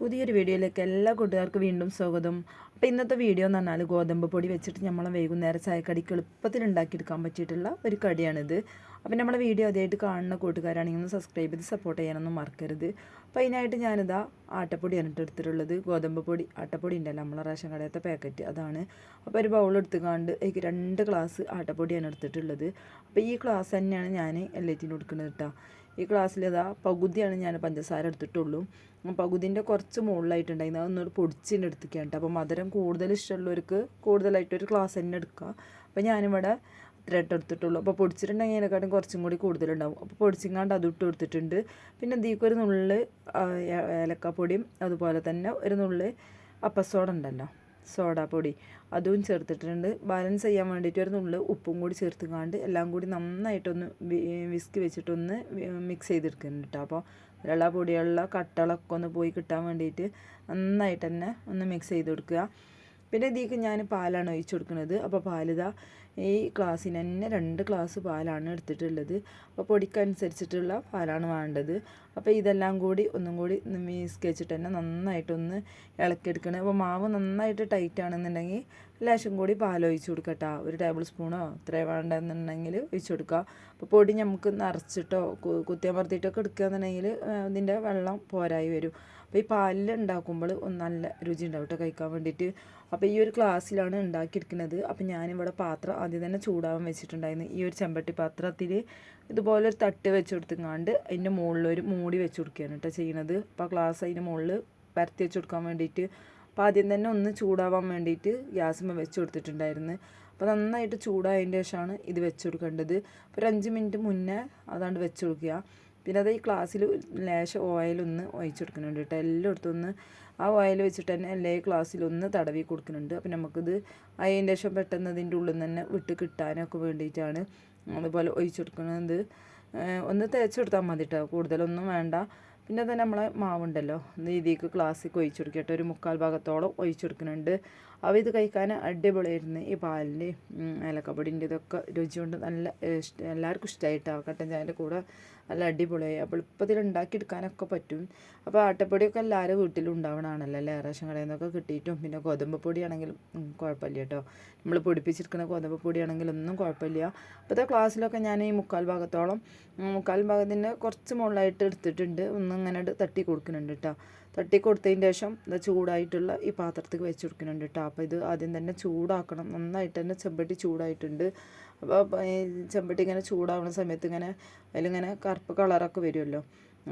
പുതിയൊരു വീഡിയോയിലേക്ക് എല്ലാ കൂട്ടുകാർക്കും വീണ്ടും സ്വാഗതം. അപ്പോൾ ഇന്നത്തെ വീഡിയോ എന്ന് പറഞ്ഞാൽ ഗോതമ്പ് പൊടി വെച്ചിട്ട് നമ്മൾ വൈകുന്നേരം ചായക്കടിക്ക് എളുപ്പത്തിൽ ഉണ്ടാക്കിയെടുക്കാൻ പറ്റിയിട്ടുള്ള ഒരു കടിയാണിത്. അപ്പോൾ നമ്മുടെ വീഡിയോ ആദ്യമായിട്ട് കാണുന്ന കൂട്ടുകാരാണെങ്കിൽ ഒന്ന് സബ്സ്ക്രൈബ് ചെയ്ത് സപ്പോർട്ട് ചെയ്യാനൊന്നും മറക്കരുത്. അപ്പോൾ അതിനായിട്ട് ഞാനിതാ ആട്ടപ്പൊടി എന്നിട്ട് എടുത്തിട്ടുള്ളത്. ഗോതമ്പ് പൊടി ആട്ടപ്പൊടി ഉണ്ടല്ലോ നമ്മളെ റേഷൻ കടയത്തെ പാക്കറ്റ് അതാണ്. അപ്പോൾ ഒരു ബൗൾ എടുത്ത് എടുത്തുകൊണ്ട് എനിക്ക് രണ്ട് ഗ്ലാസ് ആട്ടപ്പൊടിയാണ് എടുത്തിട്ടുള്ളത്. അപ്പോൾ ഈ ഗ്ലാസ് തന്നെയാണ് ഞാൻ എല്ലാറ്റിനും കൊടുക്കുന്നത് കേട്ടോ ഈ ക്ലാസ്സിൽ ഇതാ പകുതിയാണ് ഞാൻ പഞ്ചസാര എടുത്തിട്ടുള്ളൂ. പകുതിന്റെ കുറച്ച് മുകളിലായിട്ടുണ്ടായിരുന്നു. അതൊന്നൊരു പൊടിച്ചിന്റെ എടുത്തിട്ടുണ്ട് അപ്പോൾ മധുരം കൂടുതൽ ഇഷ്ടമുള്ളവർക്ക് കൂടുതലായിട്ടൊരു ക്ലാസ് തന്നെ എടുക്കുക. അപ്പോൾ ഞാനിവിടെ ത്രെഡ് എടുത്തിട്ടുള്ളൂ. അപ്പോൾ പൊടിച്ചിട്ടുണ്ടെങ്കിൽ അതിനെക്കാട്ടും കുറച്ചും കൂടി കൂടുതലുണ്ടാവും. അപ്പോൾ പൊടിച്ചിങ്ങാണ്ട് അത് ഇട്ട് കൊടുത്തിട്ടുണ്ട്. പിന്നെ ഇതിലേക്ക് ഒരു നുള്ളിൽ ഏലക്കാപ്പൊടിയും അതുപോലെ തന്നെ ഒരു നുള്ളിൽ അപ്പസോഡ ഉണ്ടല്ലോ. സോഡാപ്പൊടി. അതും ചേർത്തിട്ടുണ്ട്. ബാലൻസ് ചെയ്യാൻ വേണ്ടിയിട്ട് ഒരു നുള്ളിൽ ഉപ്പും കൂടി ചേർത്തുകാണ്ട് എല്ലാം കൂടി നന്നായിട്ടൊന്ന് വിസ്ക് വെച്ചിട്ടൊന്ന് മിക്സ് ചെയ്തെടുക്കുന്നുണ്ട് കേട്ടോ അപ്പോൾ വെള്ള പൊടിയുള്ള കട്ടകളൊക്കെ ഒന്ന് പോയി കിട്ടാൻ വേണ്ടിയിട്ട് നന്നായിട്ട് തന്നെ ഒന്ന് മിക്സ് ചെയ്ത് കൊടുക്കുക പിന്നെ ഇതിലേക്ക് ഞാൻ പാലാണ് ഒഴിച്ചു കൊടുക്കുന്നത്. അപ്പോൾ പാലിതാ ഈ ക്ലാസ്സിന് തന്നെ രണ്ട് ക്ലാസ് പാലാണ് എടുത്തിട്ടുള്ളത്. അപ്പോൾ പൊടിക്കനുസരിച്ചിട്ടുള്ള പാലാണ് വേണ്ടത്. അപ്പോൾ ഇതെല്ലാം കൂടി ഒന്നും കൂടി മീസ് വെച്ചിട്ട് തന്നെ നന്നായിട്ടൊന്ന് ഇളക്കിയെടുക്കണം. അപ്പോൾ മാവ് നന്നായിട്ട് ടൈറ്റ് ആണെന്നുണ്ടെങ്കിൽ ലേശം കൂടി പാൽ ഒഴിച്ച് കൊടുക്കട്ടോ. ഒരു ടേബിൾ സ്പൂണോ ഇത്ര വേണ്ടെന്നുണ്ടെങ്കിൽ ഒഴിച്ച് കൊടുക്കുക. അപ്പോൾ പൊടി നമുക്ക് നിറച്ചിട്ടോ കുത്തിയമർത്തിയിട്ടൊക്കെ എടുക്കുകയെന്നുണ്ടെങ്കിൽ ഇതിന്റെ വെള്ളം പോരായി വരും. അപ്പോൾ ഈ പാലിൽ ഉണ്ടാക്കുമ്പോൾ ഒന്ന് നല്ല രുചി ഉണ്ടാവും കേട്ടോ കഴിക്കാൻ വേണ്ടിയിട്ട്. അപ്പോൾ ഈ ഒരു ഗ്ലാസ്സിലാണ് ഉണ്ടാക്കിയെടുക്കുന്നത് അപ്പോൾ ഞാനിവിടെ പാത്രം ആദ്യം തന്നെ ചൂടാവാൻ വെച്ചിട്ടുണ്ടായിരുന്നു. ഈ ഒരു ചെമ്പട്ടി പാത്രത്തിൽ ഇതുപോലെ ഒരു തട്ട് വെച്ച് കൊടുത്തുങ്ങാണ്ട് അതിന്റെ മുകളിൽ ഒരു മൂടി വെച്ച് കൊടുക്കുകയാണ് കേട്ടോ ചെയ്യുന്നത് അപ്പോൾ ഗ്ലാസ് അതിന്റെ മുകളിൽ പരത്തി വെച്ച് കൊടുക്കാൻ വേണ്ടിയിട്ട് അപ്പോൾ ആദ്യം തന്നെ ഒന്ന് ചൂടാവാൻ വേണ്ടിയിട്ട് ഗ്യാസുമ്പോൾ വെച്ച് കൊടുത്തിട്ടുണ്ടായിരുന്നു. അപ്പോൾ നന്നായിട്ട് ചൂടായതിന്റെ ശേഷമാണ് ഇത് വെച്ച് കൊടുക്കേണ്ടത്. ഒരു അഞ്ച് മിനിറ്റ് മുന്നേ അതാണ്ട് വെച്ച് കൊടുക്കുക. പിന്നെ അത് ഈ ക്ലാസ്സിൽ ലേശം ഓയിലൊന്ന് ഒഴിച്ച് കൊടുക്കുന്നുണ്ട് കേട്ടോ. എല്ലായിടത്തും ഒന്ന് ആ ഓയിൽ വെച്ചിട്ട് തന്നെ എല്ലാ ക്ലാസ്സിലൊന്ന് തടവി കൊടുക്കുന്നുണ്ട്. അപ്പം നമുക്കിത് അതിന്റെ ശേഷം പെട്ടെന്ന് അതിന്റെ ഉള്ളിൽ നിന്ന് തന്നെ വിട്ട് കിട്ടാനൊക്കെ വേണ്ടിയിട്ടാണ് അതുപോലെ ഒഴിച്ച് കൊടുക്കുന്നത്. ഒന്ന് തേച്ച് കൊടുത്താൽ മതി കേട്ടോ. കൂടുതലൊന്നും വേണ്ട. പിന്നെ അത് നമ്മളെ മാവുണ്ടല്ലോ. ഇതിലേക്ക് ക്ലാസ്സിൽ ഒഴിച്ചു കൊടുക്കട്ടെ ഒരു മുക്കാൽ ഭാഗത്തോളം ഒഴിച്ചു കൊടുക്കുന്നുണ്ട്. അവ ഇത് കഴിക്കാൻ അടിപൊളിയായിരുന്നു. ഈ പാലിന്റെ ഏലക്കപ്പൊടിന്റെ ഇതൊക്കെ രുചി കൊണ്ട് നല്ല എല്ലാവർക്കും ഇഷ്ടമായിട്ടാണ് കട്ടൻ ചായന്റെ കൂടെ നല്ല അടിപൊളിയായി. അപ്പോൾ എളുപ്പത്തിൽ ഉണ്ടാക്കിയെടുക്കാനൊക്കെ പറ്റും. അപ്പോൾ ആട്ടപ്പൊടിയൊക്കെ എല്ലാവരും വീട്ടിലും ഉണ്ടാവണമാണല്ലോ അല്ലേ? റേഷൻ കടയിൽ നിന്നൊക്കെ കിട്ടിയിട്ടും. പിന്നെ ഗോതമ്പ് പൊടിയാണെങ്കിലും കുഴപ്പമില്ല കേട്ടോ. നമ്മൾ പൊടിപ്പിച്ചെടുക്കുന്ന ഗോതമ്പ് പൊടിയാണെങ്കിലും ഒന്നും കുഴപ്പമില്ല. അപ്പോഴത്തെ ക്ലാസ്സിലൊക്കെ ഞാൻ ഈ മുക്കാൽ ഭാഗത്തോളം മുക്കാൽ ഭാഗത്തിന്റെ കുറച്ച് മുകളിലായിട്ട് എടുത്തിട്ടുണ്ട്. ഒന്നും ഇങ്ങനെ തട്ടി കൊടുക്കുന്നുണ്ട് കേട്ടോ. തട്ടി കൊടുത്തതിന് ശേഷം ചൂടായിട്ടുള്ള ഈ പാത്രത്തിൽ വെച്ച് കൊടുക്കുന്നുണ്ട് കേട്ടോ. അപ്പോൾ ഇത് ആദ്യം തന്നെ ചൂടാക്കണം. നന്നായിട്ട് തന്നെ ചെമ്പട്ടി ചൂടായിട്ടുണ്ട്. അപ്പോൾ ചെമ്പട്ടി ഇങ്ങനെ ചൂടാവുന്ന സമയത്ത് ഇങ്ങനെ അതിലിങ്ങനെ കറുപ്പ് കളറൊക്കെ വരുമല്ലോ.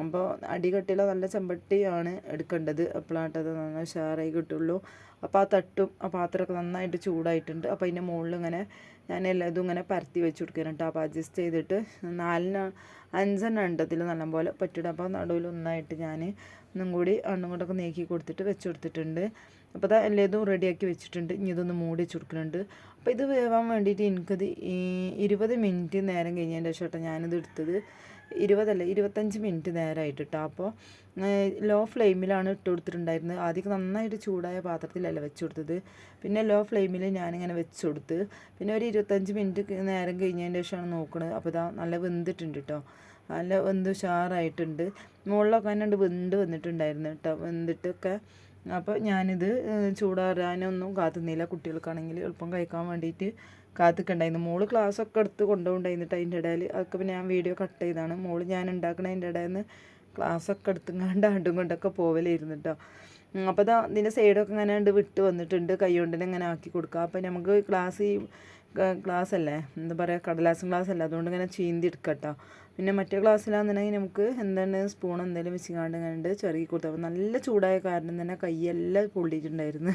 അപ്പോൾ അടികട്ടിയുള്ള നല്ല ചെമ്പട്ടിയാണ് എടുക്കേണ്ടത്. അപ്പോഴാട്ടത് നന്നായി ഉഷാറായി കിട്ടുള്ളൂ. അപ്പോൾ ആ തട്ടും ആ പാത്രമൊക്കെ നന്നായിട്ട് ചൂടായിട്ടുണ്ട്. അപ്പോൾ അതിന്റെ മുകളിൽ ഇങ്ങനെ ഞാൻ എല്ലാതും ഇങ്ങനെ പരത്തി വെച്ച് കൊടുക്കാനുണ്ട് അപ്പോൾ അഡ്ജസ്റ്റ് ചെയ്തിട്ട് നാലിന് അഞ്ചെണ്ണം ഉണ്ട് നല്ലപോലെ പറ്റിയിട്ട് അപ്പോൾ നടുവിൽ ഒന്നായിട്ട് ഞാൻ ഒന്നും കൂടി അണ്ണും കൊണ്ടൊക്കെ നീക്കി കൊടുത്തിട്ട് വെച്ച് കൊടുത്തിട്ടുണ്ട് അപ്പോൾ അത് എല്ലാതും റെഡിയാക്കി വെച്ചിട്ടുണ്ട്. ഇനി ഇതൊന്ന് മൂടി വെച്ച് കൊടുക്കുന്നുണ്ട്. അപ്പോൾ ഇത് വേവാൻ വേണ്ടിയിട്ട് എനിക്കത് ഇരുപത് മിനിറ്റ് നേരം കഴിഞ്ഞതിന്റെ ശേഷം ഞാനിത് എടുത്തത്. ഇരുപതല്ല ഇരുപത്തഞ്ച് മിനിറ്റ് നേരമായിട്ട് കേട്ടോ അപ്പോൾ ലോ ഫ്ലെയിമിലാണ് ഇട്ട് കൊടുത്തിട്ടുണ്ടായിരുന്നത്. ആദ്യം നന്നായിട്ട് ചൂടായ പാത്രത്തിലല്ല വെച്ച് കൊടുത്തത്. പിന്നെ ലോ ഫ്ലെയിമിൽ ഞാനിങ്ങനെ വെച്ച് കൊടുത്ത് പിന്നെ ഒരു ഇരുപത്തഞ്ച് മിനിറ്റ് നേരം കഴിഞ്ഞതിന്റെ ശേഷമാണ് നോക്കുന്നത് അപ്പോൾ ഇതാ നല്ല വെന്തിട്ടുണ്ട് കേട്ടോ നല്ല വെന്ത് ഉഷാറായിട്ടുണ്ട്. മുകളിലൊക്കെ തന്നെ വെന്ത് വന്നിട്ടുണ്ടായിരുന്നു കേട്ടോ വെന്തിട്ടൊക്കെ അപ്പോൾ ഞാനിത് ചൂടാറാനൊന്നും കാത്തുന്നില്ല. കുട്ടികൾക്കാണെങ്കിൽ എളുപ്പം കഴിക്കാൻ വേണ്ടിയിട്ട് കാത്തിക്കണ്ടായിരുന്നു. മോൾ ക്ലാസ്സൊക്കെ എടുത്ത് കൊണ്ടുപോകണ്ടായിരുന്നിട്ട് അതിന്റെ ഇടയിൽ. അതൊക്കെ പിന്നെ ഞാൻ വീഡിയോ കട്ട് ചെയ്താണ് മോൾ ഞാൻ ഉണ്ടാക്കണതിന്റെ ഇടയിൽ നിന്ന് ക്ലാസ്സൊക്കെ എടുത്തുങ്ങാണ്ട് ആണ്ടും കൊണ്ടൊക്കെ പോവലായിരുന്നു കേട്ടോ അപ്പോൾ അതാ ഇതിന്റെ സൈഡൊക്കെ ഇങ്ങനെ വിട്ട് വന്നിട്ടുണ്ട്. കൈ കൊണ്ട് ഇങ്ങനെ ആക്കി കൊടുക്കുക. അപ്പോൾ നമുക്ക് ക്ലാസ് ഈ ക്ലാസ് അല്ലേ എന്താ പറയുക കടലാസം ഗ്ലാസ് അല്ലേ അതുകൊണ്ട് ഇങ്ങനെ ചീന്തി എടുക്കട്ടോ പിന്നെ മറ്റേ ക്ലാസ്സിലാണെന്നുണ്ടെങ്കിൽ നമുക്ക് എന്താണ് സ്പൂൺ എന്തെങ്കിലും വെച്ചിങ്ങാണ്ട് ഇങ്ങനെ ചെറുകി കൊടുത്തു അപ്പോൾ നല്ല ചൂടായ കാരണം തന്നെ കൈയെല്ലാം പൊള്ളിയിട്ടുണ്ടായിരുന്നു.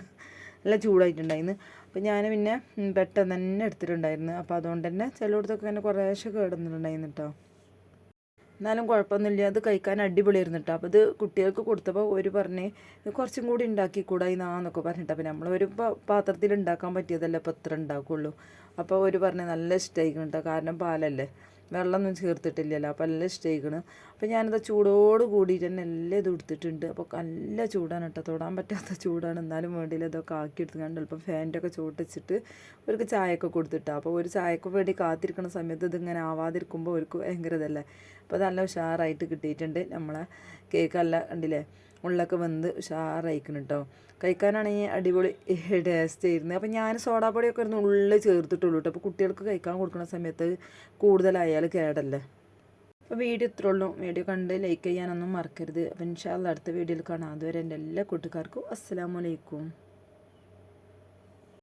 നല്ല ചൂടായിട്ടുണ്ടായിരുന്നു. അപ്പോൾ ഞാൻ പിന്നെ പെട്ടെന്ന് തന്നെ എടുത്തിട്ടുണ്ടായിരുന്നു. അപ്പോൾ അതുകൊണ്ട് തന്നെ ചിലയിടത്തൊക്കെ ഇങ്ങനെ കുറേശ്ശെ കേടുന്നിട്ടുണ്ടായിരുന്നു കേട്ടോ എന്നാലും കുഴപ്പമൊന്നുമില്ല. അത് കഴിക്കാൻ അടിപൊളിയായിരുന്നു കേട്ടോ അപ്പോൾ ഇത് കുട്ടികൾക്ക് കൊടുത്തപ്പോൾ ഒരു പറഞ്ഞ് കുറച്ചും കൂടി ഉണ്ടാക്കിക്കൂടാ നാന്നൊക്കെ പറഞ്ഞിട്ട്. അപ്പോൾ നമ്മളൊരു പാത്രത്തിൽ ഉണ്ടാക്കാൻ പറ്റിയതല്ലേ? ഇപ്പോൾ ഇത്ര ഉണ്ടാക്കുള്ളൂ. അപ്പോൾ ഒരു പറഞ്ഞു നല്ല ഇഷ്ടമായിരിക്കും കേട്ടോ കാരണം പാലല്ലേ? വെള്ളമൊന്നും ചേർത്തിട്ടില്ലല്ലോ അപ്പോൾ നല്ല ഇഷ്ടമായിക്കണ് അപ്പോൾ ഞാനത് ചൂടോട് കൂടിയിട്ട് തന്നെ എല്ലാം ഇത് എടുത്തിട്ടുണ്ട് അപ്പോൾ നല്ല ചൂടാണ് കേട്ടോ തൊടാൻ പറ്റാത്ത ചൂടാണ്. എന്നാലും വേണ്ടിയില്ല ഇതൊക്കെ ആക്കി എടുത്തുകൊണ്ട് ചിലപ്പോൾ ഫാന്റെ ഒക്കെ ചോട്ടിച്ചിട്ട് അവർക്ക് ചായയൊക്കെ കൊടുത്തിട്ടാണ് അപ്പോൾ ഒരു ചായക്ക് വേണ്ടി കാത്തിരിക്കുന്ന സമയത്ത് ഇതിങ്ങനെ ആവാതിരിക്കുമ്പോൾ അവർക്ക് ഭയങ്കര ഇതല്ലേ? അപ്പോൾ നല്ല ഉഷാറായിട്ട് കിട്ടിയിട്ടുണ്ട് നമ്മളെ കേക്ക് അല്ല കണ്ടില്ലേ? ഉള്ളൊക്കെ വെന്ത് ഉഷാറായിക്കണം കേട്ടോ കഴിക്കാനാണെങ്കിൽ അടിപൊളി ടേസ്റ്റ് ആയിരുന്നു. അപ്പോൾ ഞാൻ സോഡാപ്പൊടിയൊക്കെ ഇരുന്ന് ഉള്ളിൽ ചേർത്തിട്ടുള്ളൂ കേട്ടോ അപ്പോൾ കുട്ടികൾക്ക് കഴിക്കാൻ കൊടുക്കുന്ന സമയത്ത് കൂടുതലായാൽ കേടല്ലേ? അപ്പോൾ വീഡിയോ ഇത്രേ ഉള്ളൂ. വീഡിയോ കണ്ട് ലൈക്ക് ചെയ്യാനൊന്നും മറക്കരുത്. അപ്പോൾ ഇൻഷാല്ല അടുത്ത വീഡിയോയിൽ കാണാം. അതുവരെ എന്റെ എല്ലാ കൂട്ടുകാർക്കും അസ്സലാമലൈക്കും